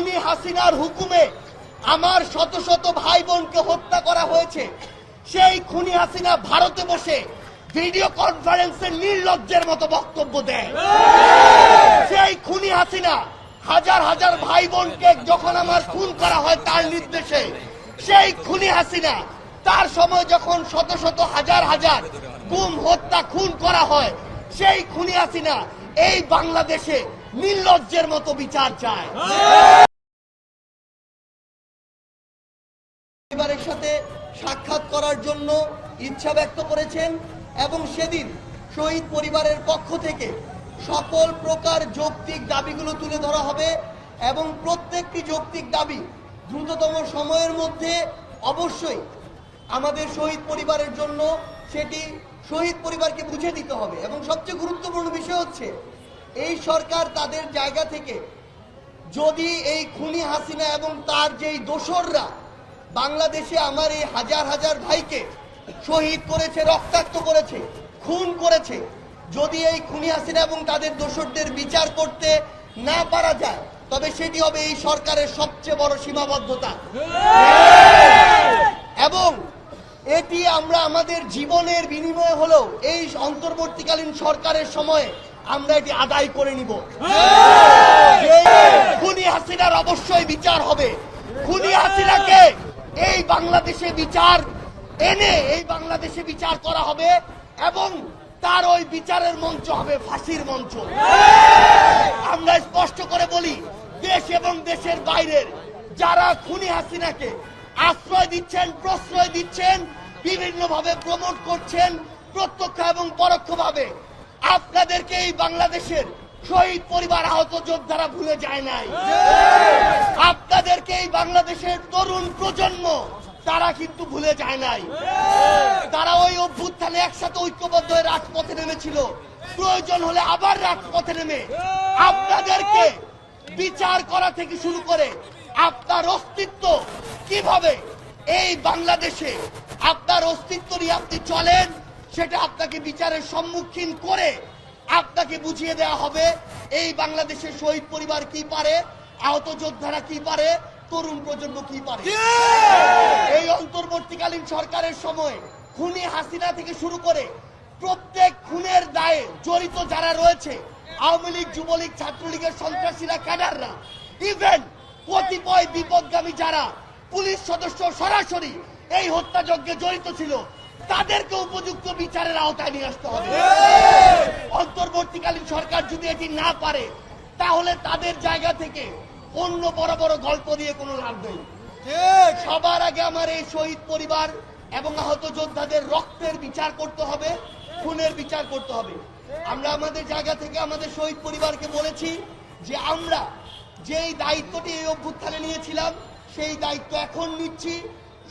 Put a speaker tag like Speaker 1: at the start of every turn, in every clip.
Speaker 1: খুনি হাসিনার হুকুমে আমার শত শত ভাই বোনকে হত্যা করা হয়েছে। সেই খুনি হাসিনা ভারতে বসে ভিডিও কনফারেন্সে নির্লজ্জের মতো বক্তব্য দেয়। সেই খুনি হাসিনা হাজার হাজার ভাই বোনকে যখন আমার খুন করা হয় তার নির্দেশে, সেই খুনি হাসিনা তার সময় যখন শত শত হাজার হাজার গুম, হত্যা, খুন করা হয়, সেই খুনি হাসিনা এই বাংলাদেশে নির্লজ্জের মতো বিচার চায়। সাক্ষাৎ করার জন্য ইচ্ছা ব্যক্ত করেছেন এবং সেদিন শহীদ পরিবারের পক্ষ থেকে সকল প্রকার যৌক্তিক দাবিগুলো তুলে ধরা হবে এবং প্রত্যেকটি যৌক্তিক দাবি দ্রুততম সময়ের মধ্যে অবশ্যই আমাদের শহীদ পরিবারের জন্য সেটি শহীদ পরিবারকে বুঝে দিতে হবে। এবং সবচেয়ে গুরুত্বপূর্ণ বিষয় হচ্ছে, এই সরকার তাদের জায়গা থেকে যদি এই খুনি হাসিনা এবং তার যেই দোসররা বাংলাদেশে আমার এই হাজার হাজার ভাইকে শহীদ করেছে, রক্তাক্ত করেছে, খুন করেছে। যদি এই খুনি হাসিনা এবং তাদের দোষরদের বিচার করতে না পারা যায়, তবে সেটি হবে এই সরকারের সবচেয়ে বড় সীমাবদ্ধতা। এবং এটি আমরা আমাদের জীবনের বিনিময়ে হলেও এই অন্তর্বর্তীকালীন সরকারের সময়ে আমরা এটি আদায় করে নিব। খুনি হাসিনার অবশ্যই বিচার হবে। খুনি হাসিনাকে এই বাংলাদেশে বিচার এনে এই বাংলাদেশে বিচার করা হবে এবং তার ওই বিচারের মঞ্চ হবে ফাঁসির মঞ্চ। আমরা স্পষ্ট করে বলি, দেশ এবং দেশের বাইরের যারা খুনি হাসিনাকে আশ্রয় দিচ্ছেন, প্রশ্রয় দিচ্ছেন বিভিন্ন ভাবে প্রমোট করছেন প্রত্যক্ষ এবং পরোক্ষভাবে, আপনাদেরকে এই বাংলাদেশের শহীদ পরিবার আহত যোদ্ধারা ভুলে যায় নাই। আপনাদেরকে এই বাংলাদেশের তরুণ প্রজন্ম, তারা কিন্তু ভুলে যায় নাই। তারা ওই অভ্যুত্থানে একসাথে ঐক্যবদ্ধ হয়ে রাজপথে নেমেছিল। প্রয়োজন হলে আবার রাজপথে নেমে। আপনাদেরকে বিচার করা থেকে শুরু করে আপনার অস্তিত্ব কীভাবে এই বাংলাদেশে আপনার অস্তিত্ব নিয়ে আপনি চলেন, সেটা আপনাকে বিচারের সম্মুখীন করে আপনাকে বুঝিয়ে দেওয়া হবে এই বাংলাদেশের শহীদ পরিবার কি পারে আহত যোদ্ধারা কি পারে তরুণ প্রজন্ম কি পারে। এই অন্তর্বর্তীকালীন সরকারের সময় খুনি হাসিনা থেকে শুরু করে প্রত্যেক খুনের দায়ে জড়িত যারা রয়েছে আওয়ামী লীগ যুবলীগ ছাত্রলীগের সন্ত্রাসীরা ক্যাডাররা ইভেন কতিপয় বিপদগামী যারা পুলিশ সদস্য সরাসরি এই হত্যাযজ্ঞে জড়িত ছিল তাদেরকে উপযুক্ত বিচারের আওতায় নিয়ে আসতে হবে। অন্তর্বর্তীকালীন সরকার যদি এটি না পারে তাহলে তাদের জায়গা থেকে অন্য বড় বড় গল্প দিয়ে কোনো লাভ নেই। সবার আগে আমার এই শহীদ পরিবার এবং আহত যোদ্ধাদের রক্তের বিচার করতে হবে খুনের বিচার করতে হবে। আমরা আমাদের জায়গা থেকে আমাদের শহীদ পরিবারকে বলেছি যে আমরা যেই দায়িত্বটি এই অভ্যুত্থানে নিয়েছিলাম সেই দায়িত্ব এখন নিচ্ছি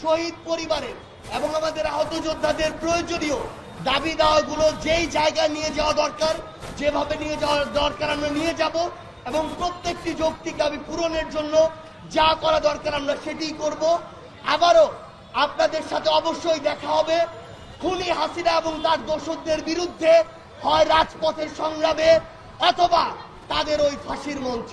Speaker 1: শহীদ পরিবারের। এবং আমাদের আহত যোদ্ধাদের প্রয়োজনীয় দাবি দাওয়াগুলো যেই জায়গায় নিয়ে যাওয়া দরকার, যেভাবে নিয়ে যাওয়া দরকার আমরা নিয়ে যাব এবং প্রত্যেকটি যৌক্তিক দাবি পূরণের জন্য যা করা দরকার আমরা সেটিই করব। আবারও আপনাদের সাথে অবশ্যই দেখা হবে। খুনি হাসিনা এবং তার দোষকদের বিরুদ্ধে হয় রাজপথের সংগ্রামে অথবা তাদের ওই ফাঁসির মঞ্চে।